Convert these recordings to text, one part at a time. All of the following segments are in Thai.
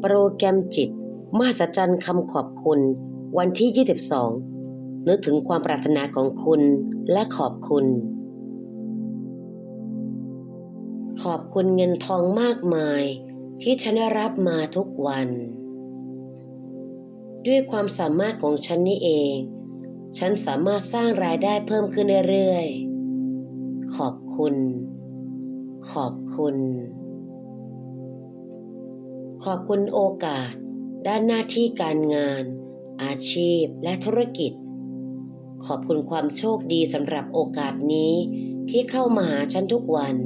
โปรแกรมจิต มหัศจรรย์คำขอบคุณ วันที่ 22 นึกถึงความปรารถนาของคุณและขอบคุณ ขอบคุณเงินทองมากมาย ที่ฉันได้รับมาทุกวัน ด้วยความสามารถของฉันนี่เอง ฉันสามารถสร้างรายได้เพิ่มขึ้นเรื่อยๆ ขอบคุณ ขอบคุณ ขอบคุณโอกาส ด้านหน้าที่การงาน อาชีพและธุรกิจ ขอบคุณความโชคดีสำหรับโอกาสนี้ที่เข้ามาหาฉันทุกวัน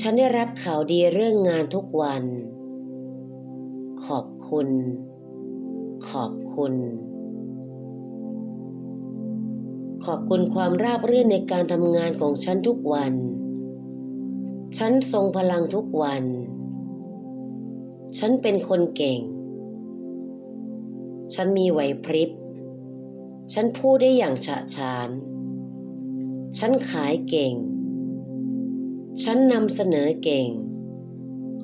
ฉันได้รับข่าวดีเรื่องงานทุกวัน ขอบคุณ ขอบคุณ ขอบคุณความราบรื่นในการทำงานของฉันทุกวัน ฉันทรงพลังทุกวัน ฉันเป็นคนเก่ง ฉันมีไหวพริบ ฉันพูดได้อย่างฉะฉาน ฉันขายเก่ง ฉันนำเสนอเก่ง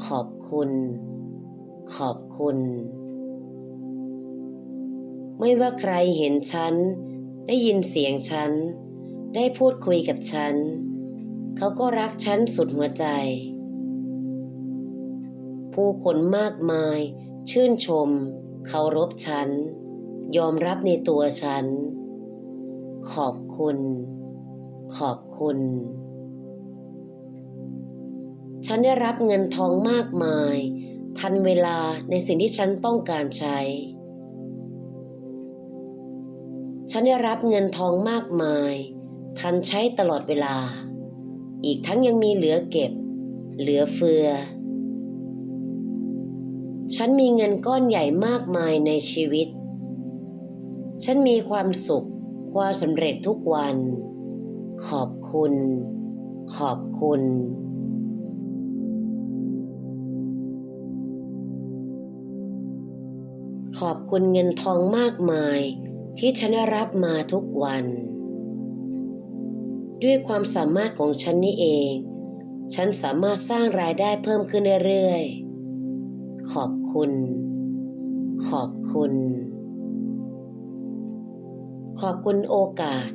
ขอบคุณ ขอบคุณ ไม่ว่าใครเห็นฉัน ได้ยินเสียงฉัน ได้พูดคุยกับฉัน เขาก็รักฉันสุดหัวใจ ผู้คนมากมาย ชื่นชม เคารพฉัน ยอมรับในตัวฉัน ขอบคุณ ขอบคุณ ฉันได้รับเงินทองมากมาย ทันเวลาในสิ่งที่ฉันต้องการใช้ ฉันได้รับเงินทองมากมาย ทันใช้ตลอดเวลา อีกทั้งยังมีเหลือเก็บ เหลือเฟือ ฉันมีเงินก้อนใหญ่มากมายในชีวิต ฉันมีความสุข ความสำเร็จทุกวัน ขอบคุณ ขอบคุณ ขอบคุณเงินทองมากมายที่ฉันรับมาทุกวัน ด้วยความสามารถของฉันนี่เอง ฉันสามารถสร้างรายได้เพิ่มขึ้นเรื่อยๆขอบ คุณ ขอบคุณ ขอบคุณโอกาส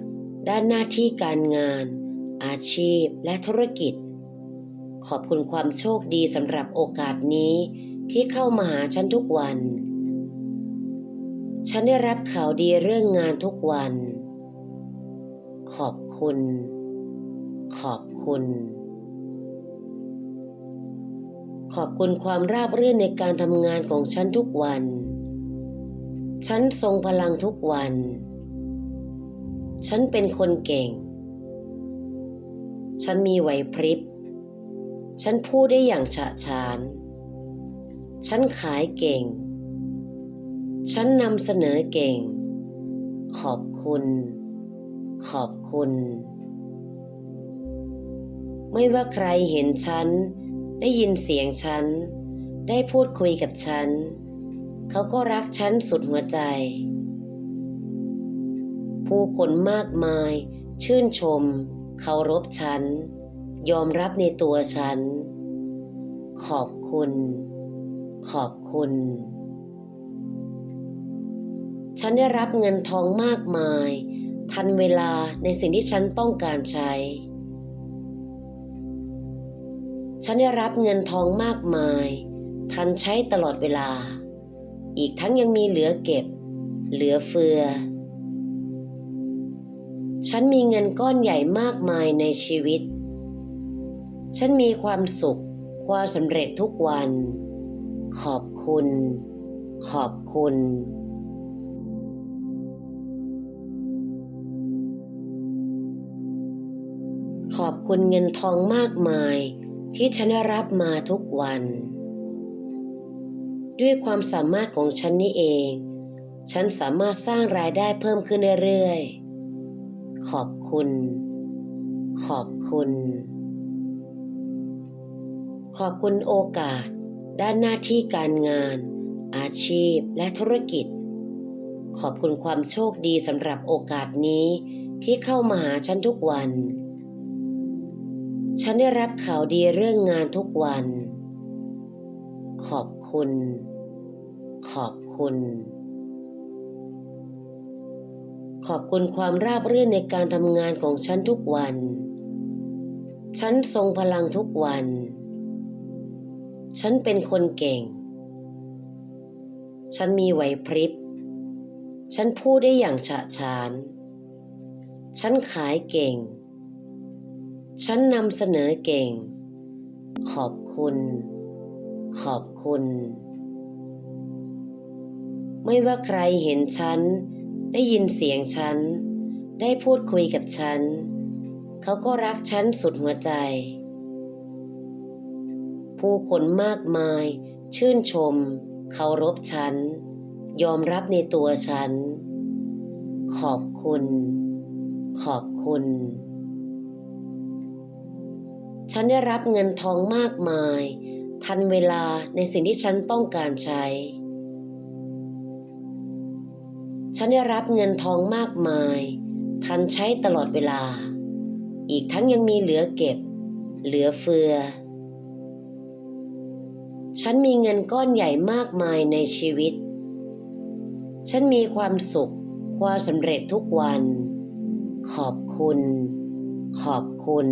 ด้านหน้าที่การงาน อาชีพและธุรกิจ ขอบคุณความโชคดีสำหรับโอกาสนี้ที่เข้ามาหาฉันทุกวัน ฉันได้รับข่าวดีเรื่องงานทุกวัน ขอบคุณ ขอบคุณ ขอบคุณความราบรื่นในการทำงานของฉันทุกวัน ฉันทรงพลังทุกวัน ฉันเป็นคนเก่ง ฉันมีไหวพริบ ฉันพูดได้อย่างฉะฉาน ฉันขายเก่ง ฉันนำเสนอเก่ง ขอบคุณ ขอบคุณ ไม่ว่าใครเห็นฉัน ได้ยินเสียงฉัน ได้พูดคุยกับฉัน เขาก็รักฉันสุดหัวใจ ผู้คนมากมาย ชื่นชม เคารพฉัน ยอมรับในตัวฉัน ขอบคุณ ขอบคุณ ฉันได้รับเงินทองมากมาย ทันเวลาในสิ่งที่ฉันต้องการใช้ ฉันได้รับเงินทองมากมาย ทันใช้ตลอดเวลา อีกทั้งยังมีเหลือเก็บ เหลือเฟือ ฉันมีเงินก้อนใหญ่มากมายในชีวิต ฉันมีความสุข ความสำเร็จทุกวัน ขอบคุณ ขอบคุณขอบคุณเงินทองมากมาย ที่ฉันรับมาทุกวัน ด้วยความสามารถของฉันนี่เอง ฉันสามารถสร้างรายได้เพิ่มขึ้นเรื่อยๆ ขอบคุณ ขอบคุณ ขอบคุณโอกาส ด้านหน้าที่การงาน อาชีพและธุรกิจ ขอบคุณความโชคดีสำหรับโอกาสนี้ที่เข้ามาหาฉันทุกวัน ฉันได้รับข่าวดีเรื่องงานทุกวัน ขอบคุณ ขอบคุณ ขอบคุณความราบรื่นในการทำงานของฉันทุกวัน ฉันทรงพลังทุกวัน ฉันเป็นคนเก่ง ฉันมีไหวพริบ ฉันพูดได้อย่างฉะฉาน ฉันขายเก่ง ฉันนำเสนอเก่ง ขอบคุณ ขอบคุณ ไม่ว่าใครเห็นฉัน ได้ยินเสียงฉัน ได้พูดคุยกับฉัน เขาก็รักฉันสุดหัวใจ ผู้คนมากมาย ชื่นชม เคารพฉัน ยอมรับในตัวฉัน ขอบคุณ ขอบคุณ ฉันได้รับเงินทองมากมาย ทันเวลาในสิ่งที่ฉันต้องการใช้ ฉันได้รับเงินทองมากมาย ทันใช้ตลอดเวลา อีกทั้งยังมีเหลือเก็บ เหลือเฟือ ฉันมีเงินก้อนใหญ่มากมายในชีวิต ฉันมีความสุข ความสำเร็จทุกวัน ขอบคุณ ขอบคุณ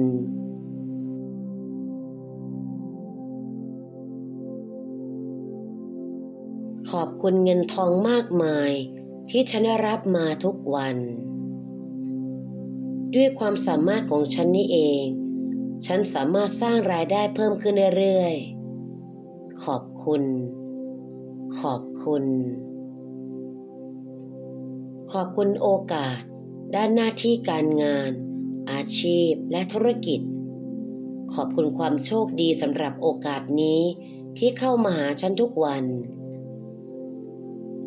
ขอบคุณเงินทองมากมายที่ฉันได้รับมาทุกวัน ด้วยความสามารถของฉันนี่เอง ฉันสามารถสร้างรายได้เพิ่มขึ้นเรื่อยๆ ขอบคุณ ขอบคุณ ขอบคุณโอกาส ด้านหน้าที่การงาน อาชีพและธุรกิจ ขอบคุณความโชคดีสำหรับโอกาสนี้ที่เข้ามาหาฉันทุกวัน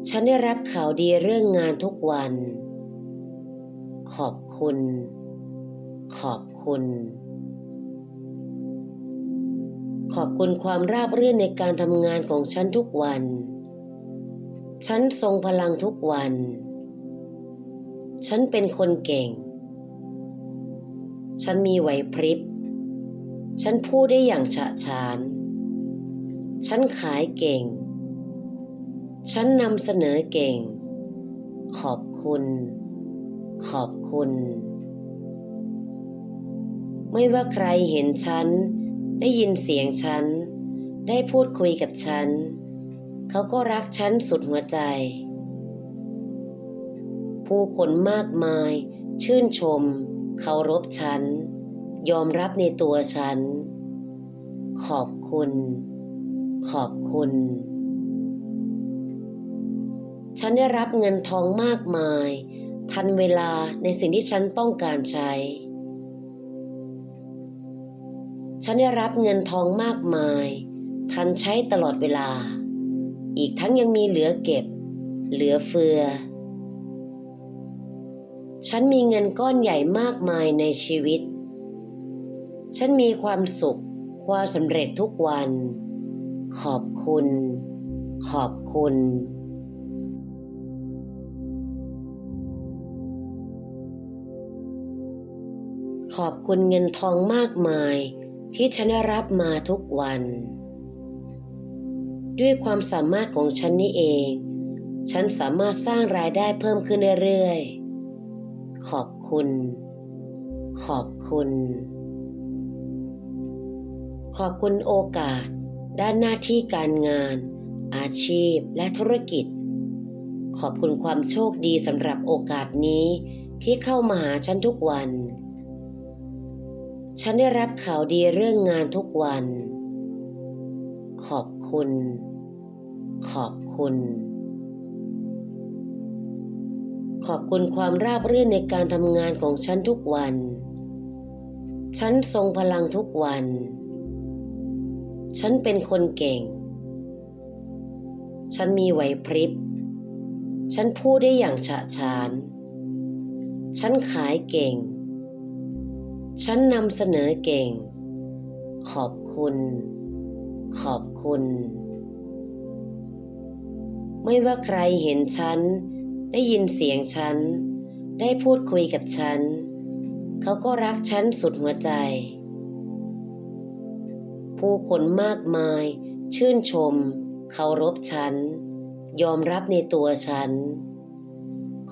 ฉันได้รับข่าวดีเรื่องงานทุกวัน ขอบคุณ ขอบคุณ ขอบคุณความราบรื่นในการทำงานของฉันทุกวัน ฉันทรงพลังทุกวัน ฉันเป็นคนเก่ง ฉันมีไหวพริบ ฉันพูดได้อย่างฉะฉาน ฉันขายเก่ง ฉันนำเสนอเก่ง ขอบคุณ ขอบคุณ ไม่ว่าใครเห็นฉัน ได้ยินเสียงฉัน ได้พูดคุยกับฉัน เขาก็รักฉันสุดหัวใจ ผู้คนมากมาย ชื่นชม เคารพฉัน ยอมรับในตัวฉัน ขอบคุณ ขอบคุณ ฉันได้รับเงินทองมากมาย ทันเวลาในสิ่งที่ฉันต้องการใช้ ฉันได้รับเงินทองมากมาย ทันใช้ตลอดเวลา อีกทั้งยังมีเหลือเก็บ เหลือเฟือ ฉันมีเงินก้อนใหญ่มากมายในชีวิต ฉันมีความสุข ความสำเร็จทุกวัน ขอบคุณ ขอบคุณ ขอบคุณเงินทองมากมายที่ฉันได้รับมาทุกวัน ด้วยความสามารถของฉันนี่เอง ฉันสามารถสร้างรายได้เพิ่มขึ้นเรื่อยๆ ขอบคุณ ขอบคุณ ขอบคุณโอกาส ด้านหน้าที่การงาน อาชีพและธุรกิจ ขอบคุณความโชคดีสำหรับโอกาสนี้ที่เข้ามาหาฉันทุกวัน ฉันได้รับข่าวดีเรื่องงานทุกวัน ขอบคุณ ขอบคุณ ขอบคุณความราบรื่นในการทำงานของฉันทุกวัน ฉันทรงพลังทุกวัน ฉันเป็นคนเก่ง ฉันมีไหวพริบ ฉันพูดได้อย่างฉะฉาน ฉันขายเก่ง ฉันนำเสนอเก่ง ขอบคุณ ขอบคุณ ไม่ว่าใครเห็นฉัน ได้ยินเสียงฉัน ได้พูดคุยกับฉัน เขาก็รักฉันสุดหัวใจ ผู้คนมากมาย ชื่นชม เคารพฉัน ยอมรับในตัวฉัน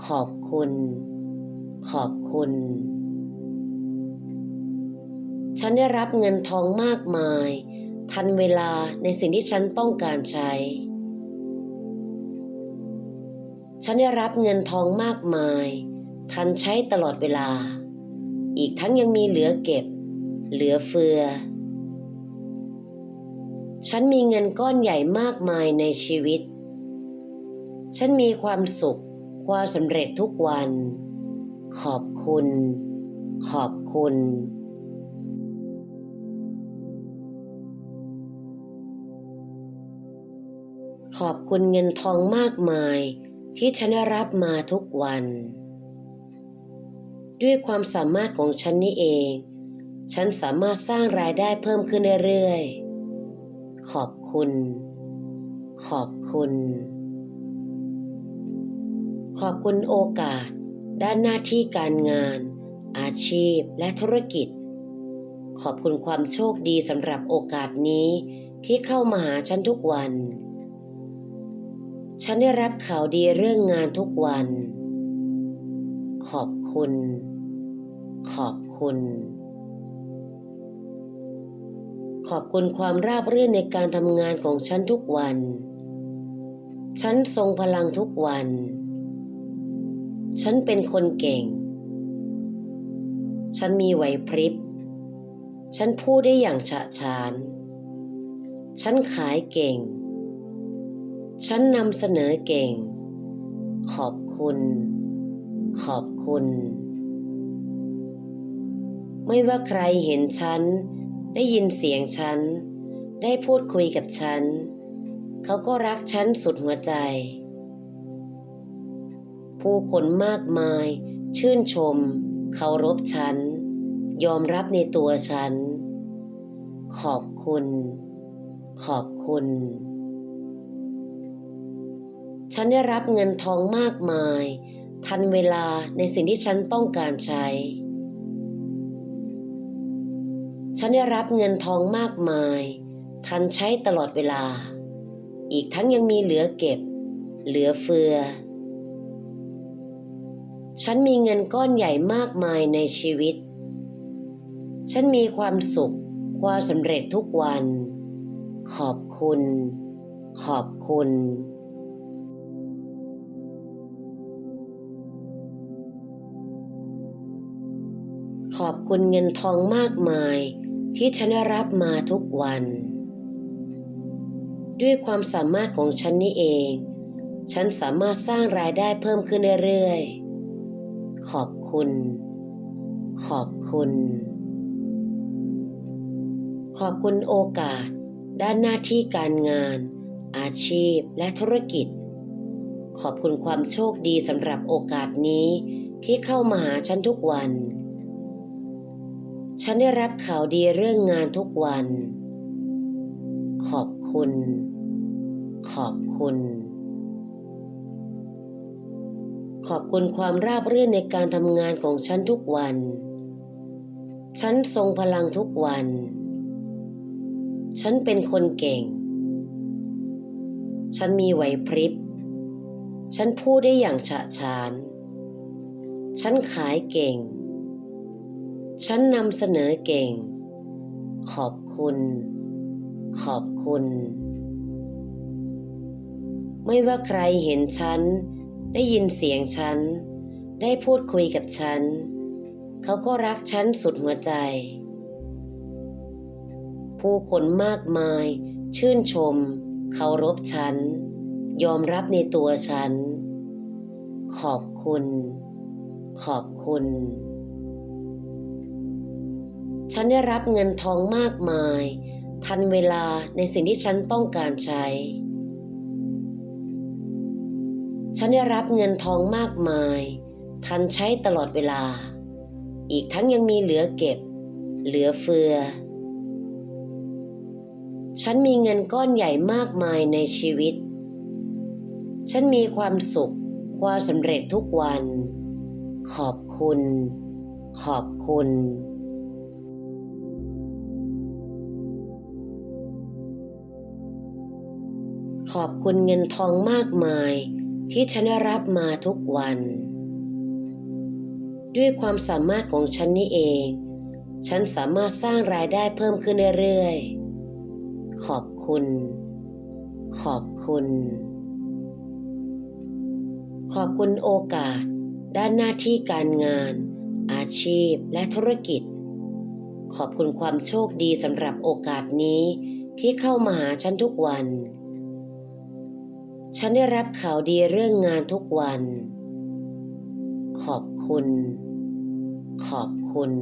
ขอบคุณ ขอบคุณ ฉันได้รับเงินทองมากมาย ทันเวลาในสิ่งที่ฉันต้องการใช้ ฉันได้รับเงินทองมากมาย ทันใช้ตลอดเวลา อีกทั้งยังมีเหลือเก็บ เหลือเฟือ ฉันมีเงินก้อนใหญ่มากมายในชีวิต ฉันมีความสุข ความสำเร็จทุกวัน ขอบคุณ ขอบคุณ อบคุณเงินทองมากมายที่ฉันรับมาทุกวัน ด้วยความสามารถของฉันนี่เอง ฉันสามารถสร้างรายได้เพิ่มขึ้นเรื่อยๆ ขอบคุณ ขอบคุณ ขอบคุณโอกาส ด้านหน้าที่การงาน อาชีพและธุรกิจ ขอบคุณความโชคดีสำหรับโอกาสนี้ที่เข้ามาหาฉันทุกวัน ฉันได้รับข่าวดีเรื่องงานทุกวัน ขอบคุณ ขอบคุณ ขอบคุณความราบรื่นในการทำงานของฉันทุกวัน ฉันทรงพลังทุกวัน ฉันเป็นคนเก่ง ฉันมีไหวพริบ ฉันพูดได้อย่างฉะฉาน ฉันขายเก่ง ฉันนำเสนอเก่ง ขอบคุณ ขอบคุณ ไม่ว่าใครเห็นฉัน ได้ยินเสียงฉัน ได้พูดคุยกับฉัน เขาก็รักฉันสุดหัวใจ ผู้คนมากมาย ชื่นชม เคารพฉัน ยอมรับในตัวฉัน ขอบคุณ ขอบคุณ ฉันได้รับเงินทองมากมาย ทันเวลาในสิ่งที่ฉันต้องการใช้ ฉันได้รับเงินทองมากมาย ทันใช้ตลอดเวลา อีกทั้งยังมีเหลือเก็บ เหลือเฟือ ฉันมีเงินก้อนใหญ่มากมายในชีวิต ฉันมีความสุข ความสำเร็จทุกวัน ขอบคุณ ขอบคุณ อบคุณเงินทองมากมายที่ฉันรับมาทุกวัน ด้วยความสามารถของฉันนี่เอง ฉันสามารถสร้างรายได้เพิ่มขึ้นเรื่อยๆ ขอบคุณ ขอบคุณ ขอบคุณโอกาส ด้านหน้าที่การงาน อาชีพและธุรกิจ ขอบคุณความโชคดีสำหรับโอกาสนี้ที่เข้ามาหาฉันทุกวัน ฉันได้รับข่าวดีเรื่องงานทุกวัน ขอบคุณ ขอบคุณ ขอบคุณความราบรื่นในการทำงานของฉันทุกวัน ฉันทรงพลังทุกวัน ฉันเป็นคนเก่ง ฉันมีไหวพริบ ฉันพูดได้อย่างฉะฉาน ฉันขายเก่ง ฉันนำเสนอเก่ง ขอบคุณ ขอบคุณ ไม่ว่าใครเห็นฉัน ได้ยินเสียงฉัน ได้พูดคุยกับฉัน เขาก็รักฉันสุดหัวใจ ผู้คนมากมาย ชื่นชม เคารพฉัน ยอมรับในตัวฉัน ขอบคุณ ขอบคุณ ฉันได้รับเงินทองมากมาย ทันเวลาในสิ่งที่ฉันต้องการใช้ ฉันได้รับเงินทองมากมาย ทันใช้ตลอดเวลา อีกทั้งยังมีเหลือเก็บ เหลือเฟือ ฉันมีเงินก้อนใหญ่มากมายในชีวิต ฉันมีความสุข ความสำเร็จทุกวัน ขอบคุณ ขอบคุณ ขอบคุณเงินทองมากมายที่ฉันได้รับมาทุกวัน ด้วยความสามารถของฉันนี่เอง ฉันสามารถสร้างรายได้เพิ่มขึ้นเรื่อยๆ ขอบคุณ ขอบคุณ ขอบคุณโอกาส ด้านหน้าที่การงาน อาชีพและธุรกิจ ขอบคุณความโชคดีสำหรับโอกาสนี้ที่เข้ามาหาฉันทุกวัน ฉันได้รับข่าวดีเรื่องงานทุกวัน ขอบคุณ ขอบคุณ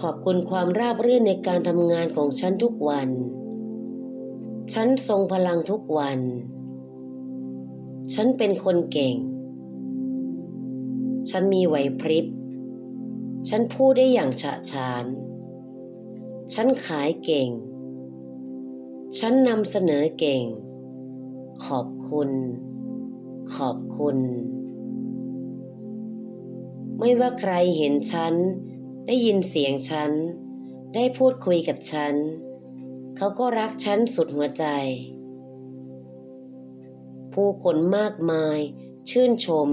ขอบคุณความราบรื่นในการทำงานของฉันทุกวัน ฉันทรงพลังทุกวัน ฉันเป็นคนเก่ง ฉันมีไหวพริบ ฉันพูดได้อย่างฉะฉาน ฉันขายเก่ง ฉันนำเสนอเก่ง ขอบคุณ ขอบคุณ ไม่ว่าใครเห็นฉัน ได้ยินเสียงฉัน ได้พูดคุยกับฉัน เขาก็รักฉันสุดหัวใจ ผู้คนมากมาย ชื่นชม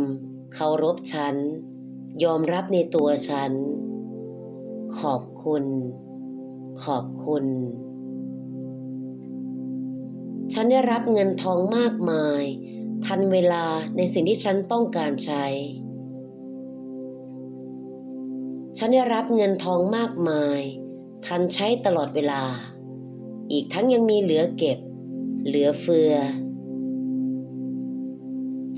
เคารพฉัน ยอมรับในตัวฉัน ขอบคุณ ขอบคุณ ฉันได้รับเงินทองมากมาย ทันเวลาในสิ่งที่ฉันต้องการใช้ ฉันได้รับเงินทองมากมาย ทันใช้ตลอดเวลา อีกทั้งยังมีเหลือเก็บ เหลือเฟือ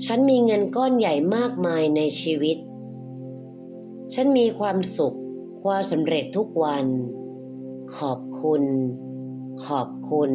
ฉันมีเงินก้อนใหญ่มากมายในชีวิต ฉันมีความสุข ความสำเร็จทุกวัน ขอบคุณ ขอบคุณ